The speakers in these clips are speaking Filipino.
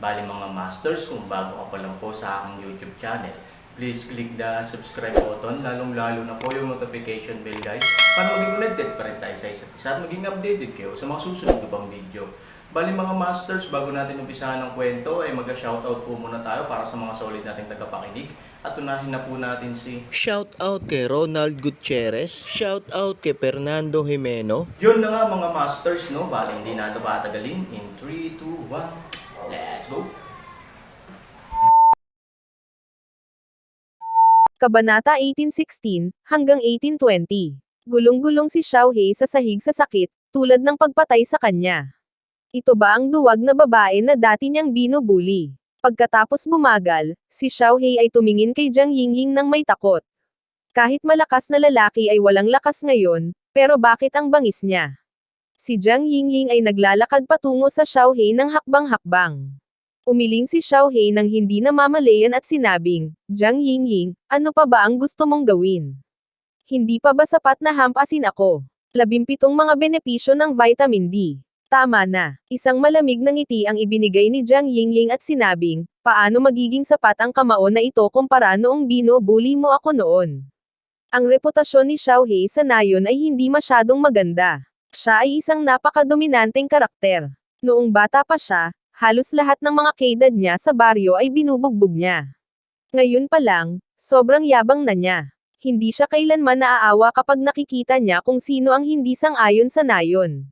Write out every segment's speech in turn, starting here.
Bali mga masters, kung bago ka pa lang po sa aking YouTube channel, please click the subscribe button, lalong-lalo na po yung notification bell guys, para maging connected pa rin tayo sa isa't isa at maging updated kayo sa mga susunod na bang video. Bali mga masters, bago natin umpisahan ng kwento, ay mag-shoutout po muna tayo para sa mga solid nating tagapakinig. At unahin na po natin si... Shout out kay Ronald Gutierrez, shout out kay Fernando Jimeno, Yun na nga mga masters, no? Bali hindi na ito patagalin. In 3, 2, 1, let's go! Kabanata 1816 hanggang 1820. Gulong-gulong si Xiaohei sa sahig sa sakit, tulad ng pagpatay sa kanya. Ito ba ang duwag na babae na dati niyang binubuli? Pagkatapos bumagal, si Xiaohei ay tumingin kay Jiang Yingying ng may takot. Kahit malakas na lalaki ay walang lakas ngayon, pero bakit ang bangis niya? Si Jiang Yingying ay naglalakad patungo sa Xiaohei ng hakbang-hakbang. Umiling si Xiaohei nang hindi namamalayan at sinabing, Jiang Yingying, ano pa ba ang gusto mong gawin? Hindi pa ba sapat na hampasin ako? Labimpitong mga benepisyo ng vitamin D. Tama na. Isang malamig na ngiti ang ibinigay ni Jiang Yingying at sinabing, paano magiging sapat ang kamao na ito kumpara noong binubuli mo ako noon? Ang reputasyon ni Xiaohei sa nayon ay hindi masyadong maganda. Siya ay isang napakadominanteng karakter. Noong bata pa siya, halos lahat ng mga kaedad niya sa baryo ay binubugbog niya. Ngayon pa lang, sobrang yabang na niya. Hindi siya kailanman naaawa kapag nakikita niya kung sino ang hindi sang-ayon sa nayon.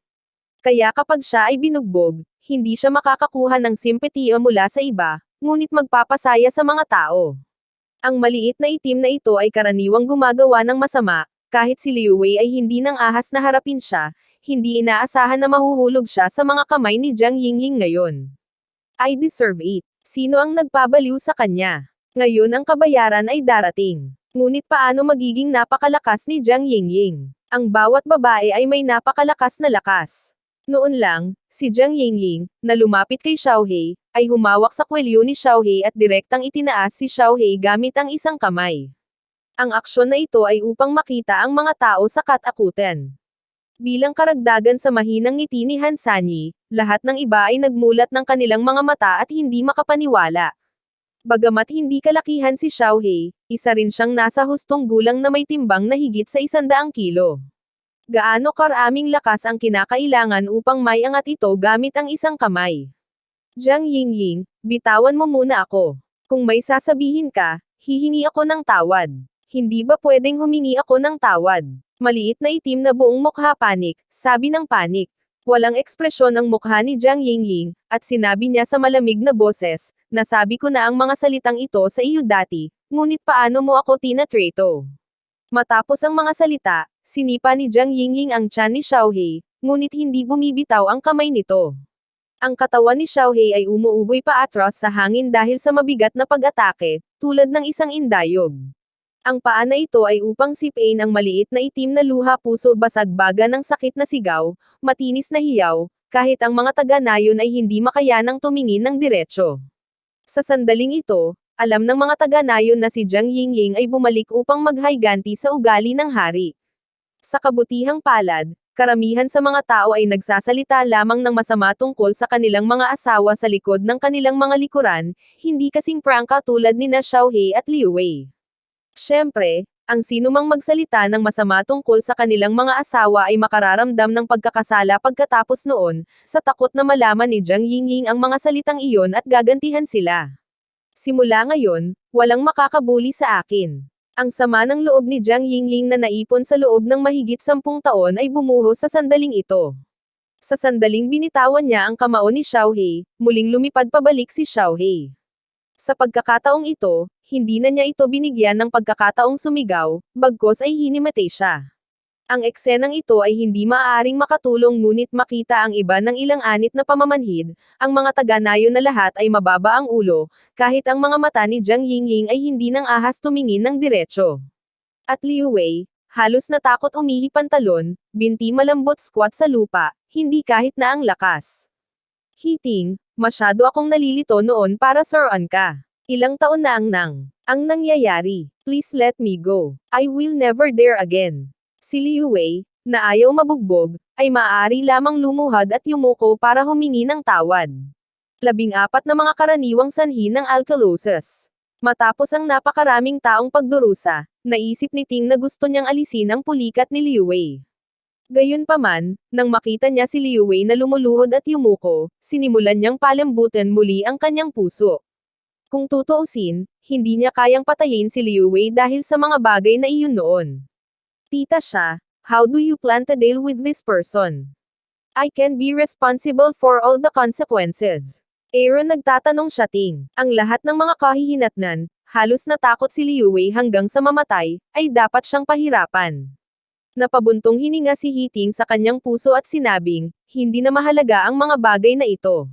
Kaya kapag siya ay binugbog, hindi siya makakakuha ng simpatiya mula sa iba, ngunit magpapasaya sa mga tao. Ang maliit na itim na ito ay karaniwang gumagawa ng masama, kahit si Liu Wei ay hindi nang ahas na harapin siya, hindi inaasahan na mahuhulog siya sa mga kamay ni Jiang Yingying ngayon. I deserve it. Sino ang nagpabaliw sa kanya? Ngayon ang kabayaran ay darating. Ngunit paano magiging napakalakas ni Jiang Yingying? Ang bawat babae ay may napakalakas na lakas. Noon lang, si Jiang Yingying, na lumapit kay Xiaohei, ay humawak sa kwelyo ni Xiaohei at direktang itinaas si Xiaohei gamit ang isang kamay. Ang aksyon na ito ay upang makita ang mga tao sa katakutan. Bilang karagdagan sa mahinang ngiti ni Han Sanyi, lahat ng iba ay nagmulat ng kanilang mga mata at hindi makapaniwala. Bagamat hindi kalakihan si Xiaohei, isa rin siyang nasa hustong gulang na may timbang na higit sa isandaang kilo. Gaano karaming lakas ang kinakailangan upang may angat ito gamit ang isang kamay? Jiang Yingying, bitawan mo muna ako. Kung may sasabihin ka, hihingi ako ng tawad. Hindi ba pwedeng humingi ako ng tawad? Maliit na itim na buong mukha panik, sabi ng panik. Walang ekspresyon ang mukha ni Jiang Yingying, at sinabi niya sa malamig na boses, nasabi ko na ang mga salitang ito sa iyo dati, ngunit paano mo ako tinatreto? Matapos ang mga salita, sinipa ni Jiang Yingying ang tiyan ni Xiaohei, ngunit hindi bumibitaw ang kamay nito. Ang katawan ni Xiaohei ay umuugoy pa atras sa hangin dahil sa mabigat na pag-atake, tulad ng isang indayog. Ang paa na ito ay upang sipain ang maliit na itim na luha puso basag baga ng sakit na sigaw, matinis na hiyaw, kahit ang mga taga-nayon ay hindi makayanang tumingin ng diretsyo. Sa sandaling ito, alam ng mga taga-nayon na si Jiang Yingying ay bumalik upang maghayganti sa ugali ng hari. Sa kabutihang palad, karamihan sa mga tao ay nagsasalita lamang ng masama tungkol sa kanilang mga asawa sa likod ng kanilang mga likuran, hindi kasing prangka tulad ni na Xiaohei at Liu Wei. Siyempre, ang sinumang magsalita ng masama tungkol sa kanilang mga asawa ay makararamdam ng pagkakasala pagkatapos noon, sa takot na malaman ni Jiang Yingying ang mga salitang iyon at gagantihan sila. Simula ngayon, walang makakabuli sa akin. Ang sama ng loob ni Jiang Yingying na naipon sa loob ng mahigit sampung taon ay bumuhos sa sandaling ito. Sa sandaling binitawan niya ang kamao ni Xiaohei, muling lumipad pabalik si Xiaohei. Sa pagkakataong ito, hindi na niya ito binigyan ng pagkakataong sumigaw, bagkos ay hinimatay siya. Ang eksenang ito ay hindi maaaring makatulong ngunit makita ang iba ng ilang anit na pamamanhid, ang mga taga-nayo na lahat ay mababa ang ulo, kahit ang mga mata ni Jiang Yingying ay hindi nang ahas tumingin ng diretsyo. At Liu Wei, halos natakot umihi pantalon, binti malambot squat sa lupa, hindi kahit na ang lakas. Hiting, masyado akong nalilito noon para suruan ka. Ilang taon na ang nang. Ang nangyayari. Please let me go. I will never dare again. Si Liu Wei, na ayaw mabugbog, ay maaari lamang lumuhad at yumuko para humingi ng tawad. Labing apat na mga karaniwang sanhi ng alkalosis. Matapos ang napakaraming taong pagdurusa, naisip ni Ting na gusto niyang alisin ang pulikat ni Liu Wei. Gayunpaman, nang makita niya si Liu Wei na lumuluhod at yumuko, sinimulan niyang palambutan muli ang kanyang puso. Kung tutuusin, hindi niya kayang patayin si Liu Wei dahil sa mga bagay na iyon noon. Tita siya, how do you plan to deal with this person? I can be responsible for all the consequences. Aaron nagtatanong siya ting, ang lahat ng mga kahihinatnan, halos natakot si Liu Wei hanggang sa mamatay, ay dapat siyang pahirapan. Napabuntong hininga si Hiting sa kanyang puso at sinabing, hindi na mahalaga ang mga bagay na ito.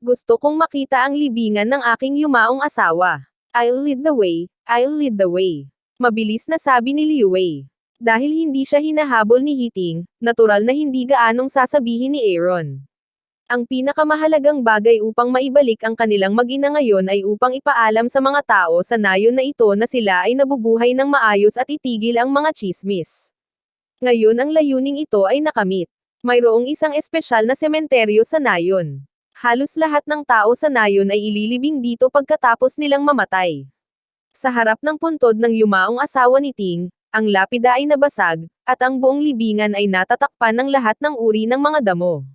Gusto kong makita ang libingan ng aking yumaong asawa. I'll lead the way, I'll lead the way. Mabilis na sabi ni Liu Wei. Dahil hindi siya hinahabol ni Hiting, natural na hindi gaanong sasabihin ni Aaron. Ang pinakamahalagang bagay upang maibalik ang kanilang mag-ina ngayon ay upang ipaalam sa mga tao sa nayon na ito na sila ay nabubuhay ng maayos at itigil ang mga chismis. Ngayon ang layuning ito ay nakamit. Mayroong isang espesyal na sementeryo sa nayon. Halos lahat ng tao sa nayon ay ililibing dito pagkatapos nilang mamatay. Sa harap ng puntod ng yumaong asawa ni Ting, ang lapida ay nabasag, at ang buong libingan ay natatakpan ng lahat ng uri ng mga damo.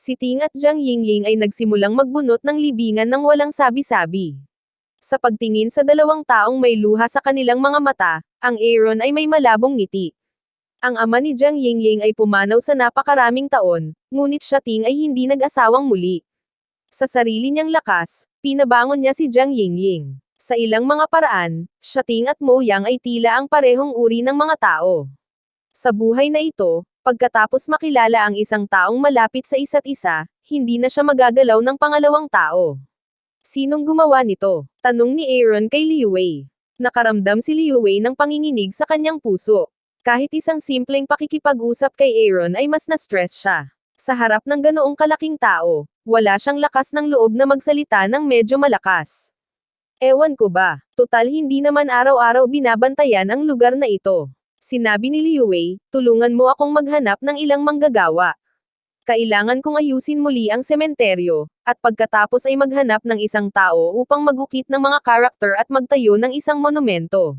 Si Ting at Jiang Yingling ay nagsimulang magbunot ng libingan ng walang sabi-sabi. Sa pagtingin sa dalawang taong may luha sa kanilang mga mata, ang Aaron ay may malabong ngiti. Ang ama ni Jiang Yingling ay pumanaw sa napakaraming taon, ngunit siya Ting ay hindi nag-asawang muli. Sa sarili niyang lakas, pinabangon niya si Jiang Yingling. Sa ilang mga paraan, siya Ting at Mo Yang ay tila ang parehong uri ng mga tao. Sa buhay na ito, pagkatapos makilala ang isang taong malapit sa isa't isa, hindi na siya magagalaw ng pangalawang tao. Sinong gumawa nito? Tanong ni Aaron kay Liu Wei. Nakaramdam si Liu Wei ng panginginig sa kanyang puso. Kahit isang simpleng pakikipag-usap kay Aaron ay mas na-stress siya. Sa harap ng ganoong kalaking tao, wala siyang lakas ng loob na magsalita ng medyo malakas. Ewan ko ba, total hindi naman araw-araw binabantayan ang lugar na ito. Sinabi ni Liu Wei, tulungan mo akong maghanap ng ilang manggagawa. Kailangan kong ayusin muli ang sementeryo, at pagkatapos ay maghanap ng isang tao upang magukit ng mga karakter at magtayo ng isang monumento.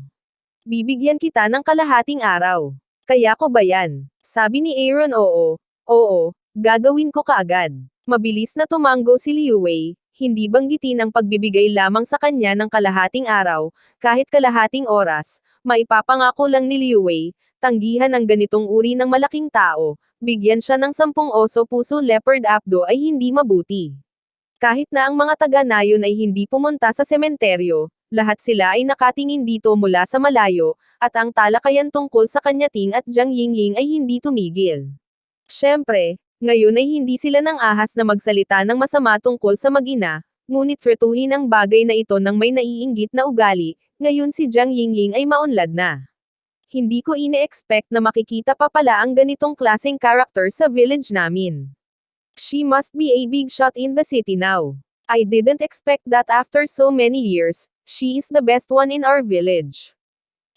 Bibigyan kita ng kalahating araw. Kaya ko ba yan? Sabi ni Aaron oo. Oo, gagawin ko kaagad. Mabilis na tumango si Liu Wei, hindi banggitin ang pagbibigay lamang sa kanya ng kalahating araw, kahit kalahating oras, maipapangako lang ni Liu Wei, tanggihan ang ganitong uri ng malaking tao, bigyan siya ng sampung oso puso leopard abdo ay hindi mabuti. Kahit na ang mga taga-nayon ay hindi pumunta sa sementeryo, lahat sila ay nakatingin dito mula sa malayo, at ang talakayan tungkol sa kanya Ting at Jiang Yingying ay hindi tumigil. Siyempre, ngayon ay hindi sila nang ahas na magsalita ng masama tungkol sa mag-ina, ngunit retuhin ang bagay na ito ng may naiinggit na ugali, ngayon si Jiang Yingying ay maunlad na. Hindi ko ine-expect na makikita pa pala ang ganitong klaseng character sa village namin. She must be a big shot in the city now. I didn't expect that after so many years, she is the best one in our village.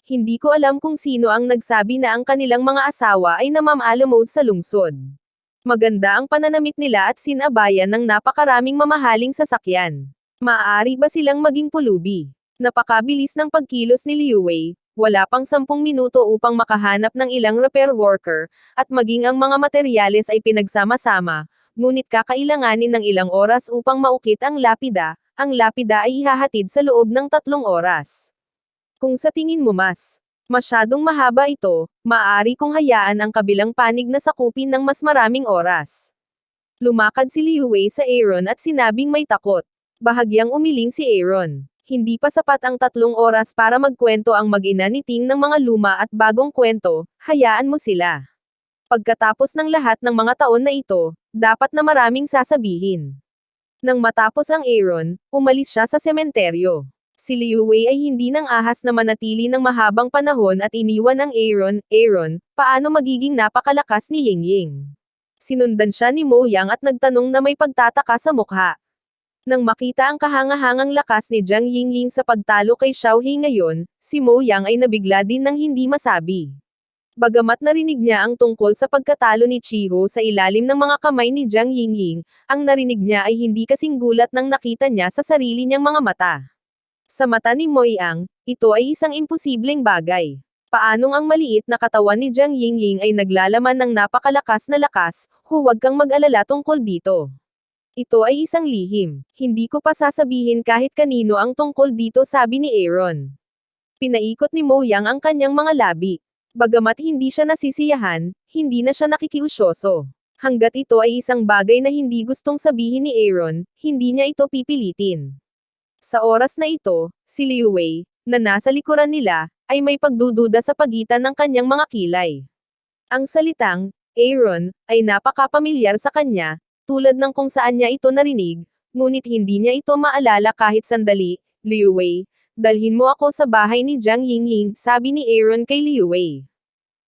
Hindi ko alam kung sino ang nagsabi na ang kanilang mga asawa ay namamalamod sa lungsod. Maganda ang pananamit nila at sinabayan ng napakaraming mamahaling sasakyan. Maaari ba silang maging pulubi? Napakabilis ng pagkilos ni Liu Wei, wala pang sampung minuto upang makahanap ng ilang repair worker, at maging ang mga materyales ay pinagsama-sama, ngunit kakailanganin ng ilang oras upang maukit ang lapida, ang lapida ay ihahatid sa loob ng tatlong oras. Kung sa tingin mo mas masyadong mahaba ito, maaari kong hayaan ang kabilang panig na sakupin ng mas maraming oras. Lumakad si Liu Wei sa Aaron at sinabing may takot. Bahagyang umiling si Aaron. Hindi pa sapat ang tatlong oras para magkwento ang mag-ina ni Ting ng mga luma at bagong kwento, hayaan mo sila. Pagkatapos ng lahat ng mga taon na ito, dapat na maraming sasabihin. Nang matapos ang Aaron, umalis siya sa sementeryo. Si Liu Wei ay hindi nang ahas na manatili ng mahabang panahon at iniwan ang Aaron, Aaron, paano magiging napakalakas ni Ying Ying. Sinundan siya ni Mo Yang at nagtanong na may pagtataka sa mukha. Nang makita ang kahangahangang lakas ni Jiang Yingying sa pagtalo kay Xiao He ngayon, si Mo Yang ay nabigla din ng hindi masabi. Bagamat narinig niya ang tungkol sa pagkatalo ni Chiho sa ilalim ng mga kamay ni Jiang Yingying, ang narinig niya ay hindi kasing gulat nang nakita niya sa sarili niyang mga mata. Sa mata ni Mo Yang, ito ay isang imposibleng bagay. Paanong ang maliit na katawan ni Jiang Yingying ay naglalaman ng napakalakas na lakas, huwag kang mag-alala tungkol dito. Ito ay isang lihim. Hindi ko pa sasabihin kahit kanino ang tungkol dito sabi ni Aaron. Pinaikot ni Mo Yang ang kanyang mga labi. Bagamat hindi siya nasisiyahan, hindi na siya nakikiusyoso. Hanggat ito ay isang bagay na hindi gustong sabihin ni Aaron, hindi niya ito pipilitin. Sa oras na ito, si Liu Wei, na nasa likuran nila, ay may pagdududa sa pagitan ng kanyang mga kilay. Ang salitang, Aaron, ay napakapamilyar sa kanya, tulad ng kung saan niya ito narinig, ngunit hindi niya ito maalala kahit sandali, Liu Wei, dalhin mo ako sa bahay ni Jiang Yingying, sabi ni Aaron kay Liu Wei.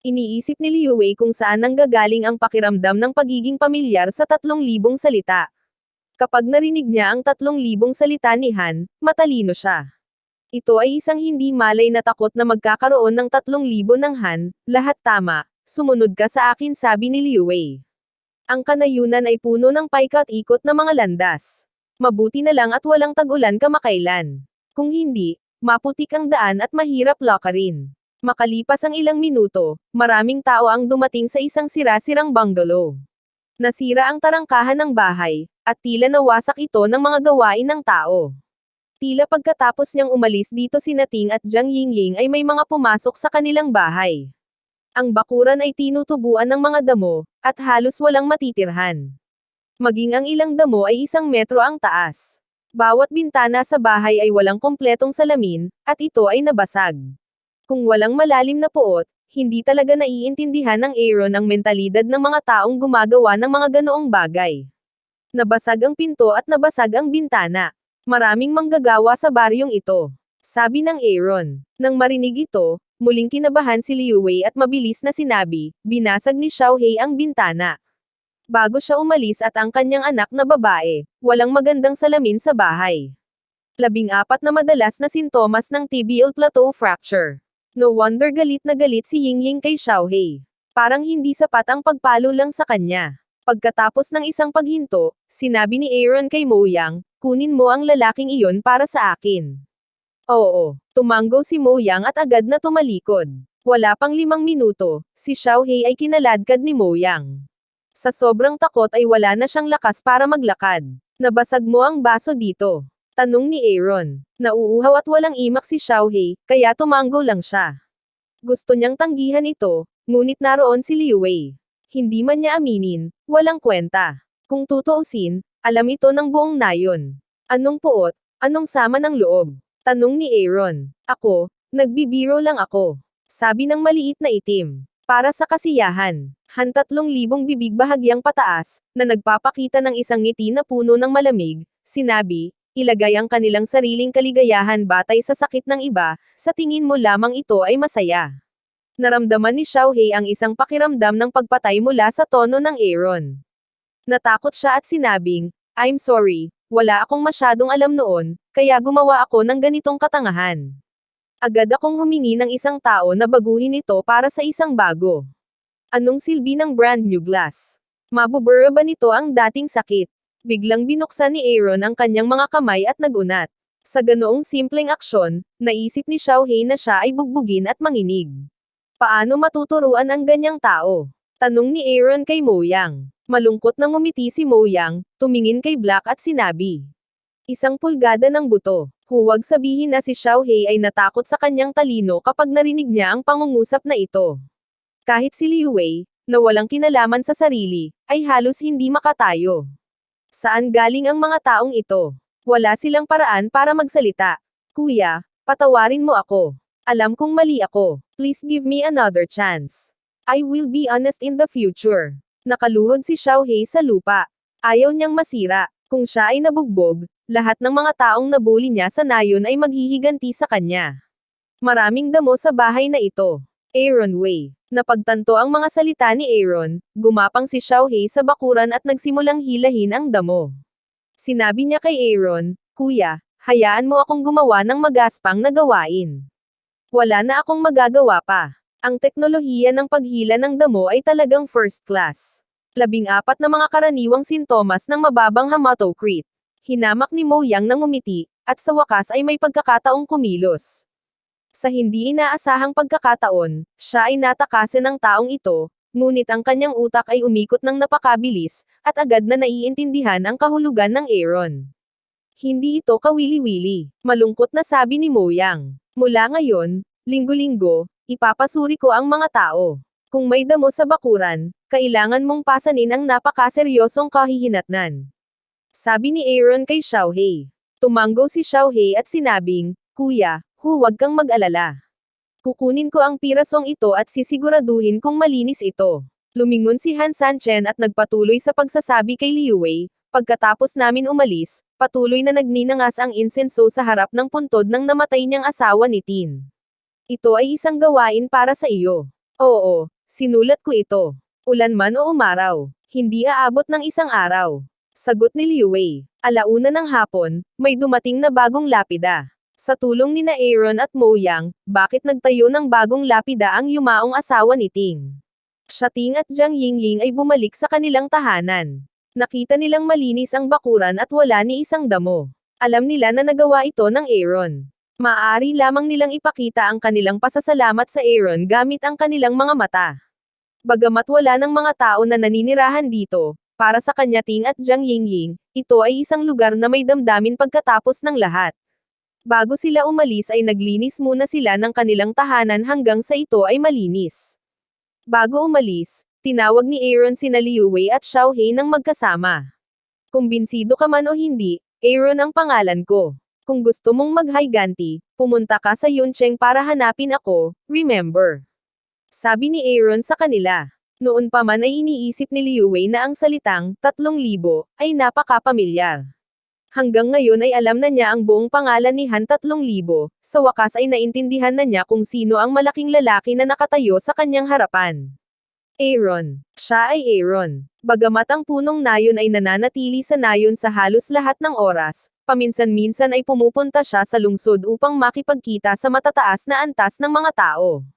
Iniisip ni Liu Wei kung saan nanggagaling ang pakiramdam ng pagiging pamilyar sa tatlong libong salita. Kapag narinig niya ang tatlong libong salita ni Han, matalino siya. Ito ay isang hindi malay na takot na magkakaroon ng tatlong libo ng Han, lahat tama, sumunod ka sa akin sabi ni Liu Wei. Ang kanayunan ay puno ng paikat-ikot na mga landas. Mabuti na lang at walang tag-ulan kamakailan. Kung hindi, maputik ang daan at mahirap lakarin. Makalipas ang ilang minuto, maraming tao ang dumating sa isang sira-sirang bungalow. Nasira ang tarangkahan ng bahay, at tila nawasak ito ng mga gawain ng tao. Tila pagkatapos niyang umalis dito si Nating at Jiang Yingying ay may mga pumasok sa kanilang bahay. Ang bakuran ay tinutubuan ng mga damo, at halos walang matitirhan. Maging ang ilang damo ay isang metro ang taas. Bawat bintana sa bahay ay walang kompletong salamin, at ito ay nabasag. Kung walang malalim na puot, hindi talaga naiintindihan ng Aaron ang mentalidad ng mga taong gumagawa ng mga ganoong bagay. Nabasag ang pinto at nabasag ang bintana. Maraming manggagawa sa baryong ito. Sabi ng Aaron. Nang marinig ito, muling kinabahan si Liu Wei at mabilis na sinabi, binasag ni Xiao Hei ang bintana. Bago siya umalis at ang kanyang anak na babae, walang magandang salamin sa bahay. Labing apat na madalas na sintomas ng tibial plateau fracture. No wonder galit na galit si Ying Ying kay Xiao Hei. Parang hindi sapat ang pagpalo lang sa kanya. Pagkatapos ng isang paghinto, sinabi ni Aaron kay Mo Yang, kunin mo ang lalaking iyon para sa akin. Oo, tumanggo si Mo Yang at agad na tumalikod. Wala pang limang minuto, si Xiao Hei ay kinaladkad ni Mo Yang. Sa sobrang takot ay wala na siyang lakas para maglakad. Nabasag mo ang baso dito. Tanong ni Aaron. Nauuhaw at walang imak si Xiao Hei, kaya tumanggo lang siya. Gusto niyang tanggihan ito, ngunit naroon si Liu Wei. Hindi man niya aminin, walang kwenta. Kung tutuusin, alam ito ng buong nayon. Anong puot, anong sama ng loob? Tanong ni Aaron. Ako, nagbibiro lang ako. Sabi ng maliit na itim. Para sa kasiyahan, hantatlong libong bibig bahagyang pataas, na nagpapakita ng isang ngiti na puno ng malamig, sinabi, ilagay ang kanilang sariling kaligayahan batay sa sakit ng iba, sa tingin mo lamang ito ay masaya. Naramdaman ni Xiao Hei ang isang pakiramdam ng pagpatay mula sa tono ng Aaron. Natakot siya at sinabing, I'm sorry, wala akong masyadong alam noon, kaya gumawa ako ng ganitong katangahan. Agad akong humingi ng isang tao na baguhin ito para sa isang bago. Anong silbi ng brand new glass? Mabubura ba nito ang dating sakit? Biglang binuksan ni Aaron ang kanyang mga kamay at nagunat. Sa ganoong simpleng aksyon, naisip ni Xiao Hei na siya ay bugbugin at manginig. Paano matuturuan ang ganyang tao? Tanong ni Aaron kay Mo Yang. Malungkot na ngumiti si Mo Yang, tumingin kay Black at sinabi. Isang pulgada ng buto. Huwag sabihin na si Xiao Hei ay natakot sa kanyang talino kapag narinig niya ang pangungusap na ito. Kahit si Liu Wei, na walang kinalaman sa sarili, ay halos hindi makatayo. Saan galing ang mga taong ito? Wala silang paraan para magsalita. Kuya, patawarin mo ako. Alam kong mali ako. Please give me another chance. I will be honest in the future. Nakaluhod si Xiaohei sa lupa. Ayaw niyang masira. Kung siya ay nabugbog, lahat ng mga taong nabuli niya sa nayon ay maghihiganti sa kanya. Maraming damo sa bahay na ito. Aaron Way. Napagtanto ang mga salita ni Aaron, gumapang si Xiaohei sa bakuran at nagsimulang hilahin ang damo. Sinabi niya kay Aaron, Kuya, hayaan mo akong gumawa ng magaspang na gawain. Wala na akong magagawa pa. Ang teknolohiya ng paghila ng damo ay talagang first class. Labing apat na mga karaniwang sintomas ng mababang hematocrit. Hinamak ni Mo Yang nang umiti, at sa wakas ay may pagkakataong kumilos. Sa hindi inaasahang pagkakataon, siya ay natakasin ng taong ito, ngunit ang kanyang utak ay umikot ng napakabilis, at agad na naiintindihan ang kahulugan ng Aaron. Hindi ito kawili-wili. Malungkot na sabi ni Mo Yang. Mula ngayon, linggo-linggo, ipapasuri ko ang mga tao. Kung may damo sa bakuran, kailangan mong pasanin ang napakaseryosong kahihinatnan. Sabi ni Aaron kay Xiaohei. Tumanggo si Xiaohei at sinabing, Kuya, huwag kang mag-alala. Kukunin ko ang pirasong ito at sisiguraduhin kung malinis ito. Lumingon si Han Sanchen at nagpatuloy sa pagsasabi kay Liu Wei, pagkatapos namin umalis, patuloy na nagninangas ang insenso sa harap ng puntod ng namatay niyang asawa ni Tin. Ito ay isang gawain para sa iyo. Oo, sinulat ko ito. Ulan man o umaraw, hindi aabot ng isang araw. Sagot ni Liu Wei. Alauna ng hapon, may dumating na bagong lapida. Sa tulong ni na Aaron at Mo Yang, bakit nagtayo ng bagong lapida ang yumaong asawa ni Ting? Siya Ting at Jiang Yingying ay bumalik sa kanilang tahanan. Nakita nilang malinis ang bakuran at wala ni isang damo. Alam nila na nagawa ito ng Aaron. Maaari lamang nilang ipakita ang kanilang pasasalamat sa Aaron gamit ang kanilang mga mata. Bagamat wala ng mga tao na naninirahan dito, para sa kanya Ting at Jiang Yingying, ito ay isang lugar na may damdamin pagkatapos ng lahat. Bago sila umalis ay naglinis muna sila ng kanilang tahanan hanggang sa ito ay malinis. Bago umalis, tinawag ni Aaron sina Liu Wei at Xiaohei ng magkasama. Kumbinsido ka man o hindi, Aaron ang pangalan ko. Kung gusto mong mag-higanti, pumunta ka sa Yuncheng para hanapin ako, remember. Sabi ni Aaron sa kanila. Noon pa man ay iniisip ni Liu Wei na ang salitang, tatlong libo, ay napakapamilyar. Hanggang ngayon ay alam na niya ang buong pangalan ni Han tatlong libo, sa wakas ay naintindihan na niya kung sino ang malaking lalaki na nakatayo sa kanyang harapan. Aaron. Siya ay Aaron. Bagamat ang punong nayon ay nananatili sa nayon sa halos lahat ng oras, paminsan-minsan ay pumupunta siya sa lungsod upang makipagkita sa matataas na antas ng mga tao.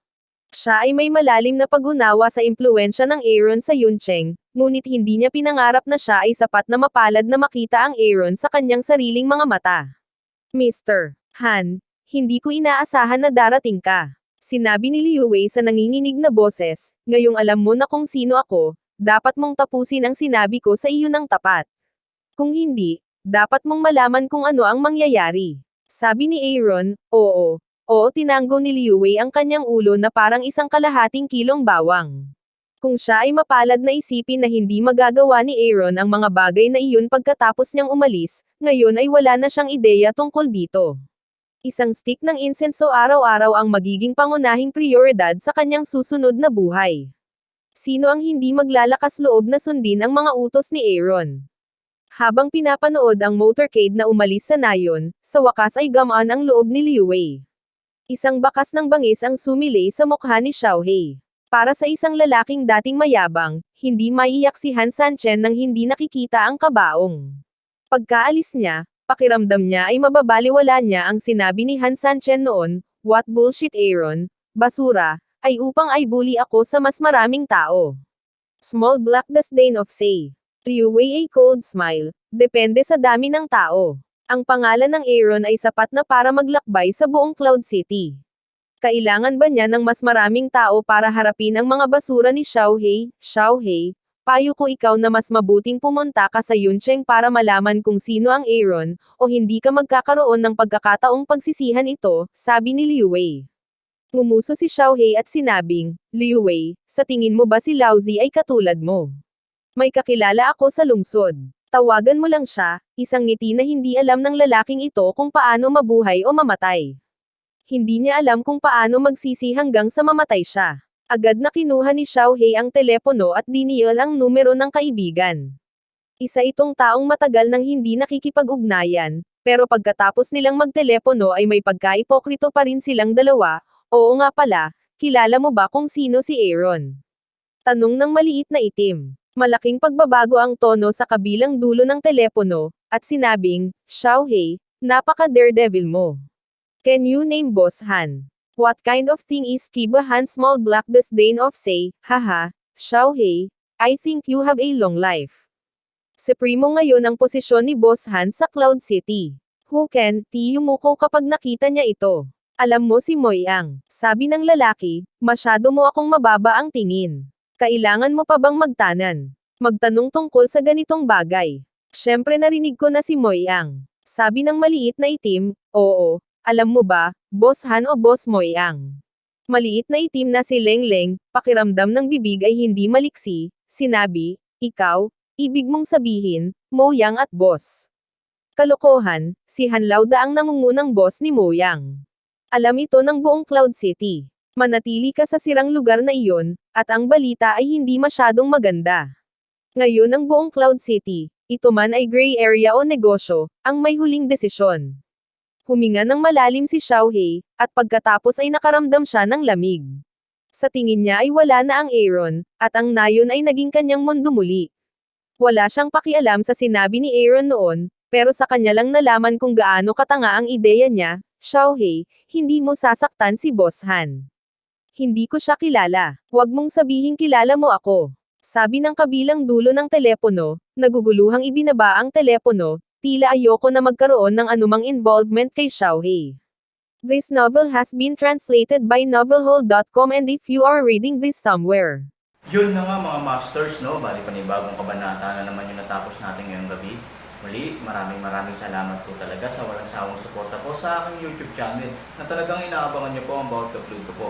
Siya ay may malalim na pag-unawa sa impluensya ng Aaron sa Yuncheng, ngunit hindi niya pinangarap na siya ay sapat na mapalad na makita ang Aaron sa kanyang sariling mga mata. Mr. Han, hindi ko inaasahan na darating ka. Sinabi ni Liu Wei sa nanginginig na boses, ngayong alam mo na kung sino ako, dapat mong tapusin ang sinabi ko sa iyo ng tapat. Kung hindi, dapat mong malaman kung ano ang mangyayari. Sabi ni Aaron, oo, Oo tinanggo ni Liu Wei ang kanyang ulo na parang isang kalahating kilong bawang. Kung siya ay mapalad na isipin na hindi magagawa ni Aaron ang mga bagay na iyon pagkatapos niyang umalis, ngayon ay wala na siyang ideya tungkol dito. Isang stick ng insenso araw-araw ang magiging pangunahing prioridad sa kanyang susunod na buhay. Sino ang hindi maglalakas loob na sundin ang mga utos ni Aaron? Habang pinapanood ang motorcade na umalis sa nayon, sa wakas ay gamaan ang loob ni Liu Wei. Isang bakas ng bangis ang sumilay sa mukha ni Xiaohei. Para sa isang lalaking dating mayabang, hindi maiyak si Han Sanchen nang hindi nakikita ang kabaong. Pagkaalis niya, pakiramdam niya ay mababaliwala niya ang sinabi ni Han Sanchen noon, What bullshit Aaron, basura, ay upang ay bully ako sa mas maraming tao. Small black disdain of say. Liu Wei a cold smile, depende sa dami ng tao. Ang pangalan ng Aaron ay sapat na para maglakbay sa buong Cloud City. Kailangan ba niya ng mas maraming tao para harapin ang mga basura ni Xiaohei? Xiaohei, payo ko ikaw na mas mabuting pumunta ka sa Yuncheng para malaman kung sino ang Aaron, o hindi ka magkakaroon ng pagkakataong pagsisihan ito, sabi ni Liu Wei. Ngumuso si Xiaohei at sinabing, Liu Wei, sa tingin mo ba si Laozi ay katulad mo? May kakilala ako sa lungsod. Tawagan mo lang siya, isang ngiti na hindi alam ng lalaking ito kung paano mabuhay o mamatay. Hindi niya alam kung paano magsisi hanggang sa mamatay siya. Agad na kinuha ni Xiaohei ang telepono at diniyal ang numero ng kaibigan. Isa itong taong matagal nang hindi nakikipag-ugnayan, pero pagkatapos nilang magtelepono ay may pagkaipokrito pa rin silang dalawa, oo nga pala, kilala mo ba kung sino si Aaron? Tanong ng maliit na itim. Malaking pagbabago ang tono sa kabilang dulo ng telepono, at sinabing, Xiaohei, napaka-daredevil mo. Can you name Boss Han? What kind of thing is Kiba Han small black disdain of say, haha, Xiaohei, I think you have a long life. Supremo ngayon ang posisyon ni Boss Han sa Cloud City. Who can, ti yumuko kapag nakita niya ito. Alam mo si Moyang, sabi ng lalaki, masyado mo akong mababa ang tingin. Kailangan mo pa bang magtanan? Magtanong tungkol sa ganitong bagay. Siyempre narinig ko na si Moyang. Sabi ng maliit na itim, oo, alam mo ba, Boss Han o Boss Moyang? Maliit na itim na si Leng Leng, pakiramdam ng bibig ay hindi maliksi, sinabi, ikaw, ibig mong sabihin, Moyang at Boss. Kalokohan, si Han Lauda ang nangungunang boss ni Moyang. Alam ito ng buong Cloud City. Manatili ka sa sirang lugar na iyon, at ang balita ay hindi masyadong maganda. Ngayon ang buong Cloud City, ito man ay gray area o negosyo, ang may huling desisyon. Huminga ng malalim si Xiaohei, at pagkatapos ay nakaramdam siya ng lamig. Sa tingin niya ay wala na ang Aaron, at ang nayon ay naging kanyang mundo muli. Wala siyang pakialam sa sinabi ni Aaron noon, pero sa kanya lang nalaman kung gaano katanga ang ideya niya, Xiaohei, hindi mo sasaktan si Boss Han. Hindi ko siya kilala. Huwag mong sabihin kilala mo ako. Sabi ng kabilang dulo ng telepono, naguguluhang ibinaba ang telepono, tila ayoko na magkaroon ng anumang involvement kay Xiaohei. This novel has been translated by novelhole.com and if you are reading this somewhere. Yun na nga mga masters, no? Bali panibagong kabanata na naman yung natapos natin ngayong gabi. Muli, maraming maraming salamat po talaga sa walang sawang suporta po sa aking YouTube channel na talagang inaabangan niyo po ang bawat upload ko po.